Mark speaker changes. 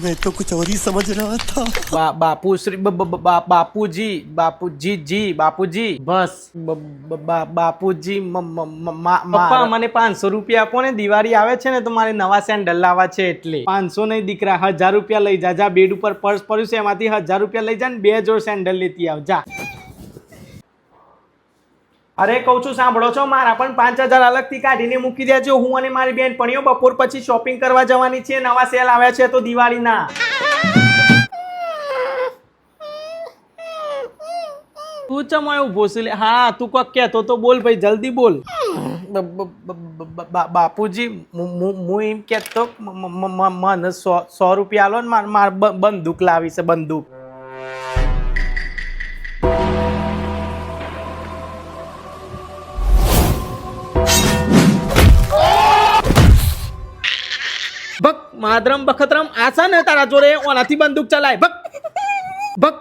Speaker 1: मैं तो कुछ और ही समझ रहा था
Speaker 2: બા બાપુ શ્રી બ- બ- બ- બા- બાપુજી બાપુજી જી બાપુજી બસ બ- બ- બા- બાપુજી મ- મ- મ- મા- પપ્પા મને પાંચસો રૂપિયા આપો ને દિવાળી આવે છે ને તો મારે નવા સેન્ડલ લાવવા છે એટલે પાંચસો નહીં દીકરા હજાર રૂપિયા લઈ જા જા બેડ ઉપર પર્સ પડ્યું છે એમાંથી હજાર રૂપિયા લઈ જા ને બે જોડ સેન્ડલ લેતી આવ જા અરે, કહું છું, સાંભળો છો, મારા પણ પાંચ હજાર અલગથી કાઢીને મૂકી દેજો. હું અને મારી બેન પણીઓ બપોર પછી શોપિંગ કરવા જવાની છે, નવા સેલ આવ્યા છે, તો દિવાળીના. તું ચમ એવું છે? લે? હા, તું કોક કહેતો તો બોલ ભાઈ, જલ્દી બોલ. બાપુજી હું એમ કહેતો મને સો સો રૂપિયા લો ને માર બંદૂક લાવી છે, બંદૂક. ભક માદરમ બખતરમ આશા ને તારા જોડે ઓનાથી બંદૂક ચલાય. ભક ભક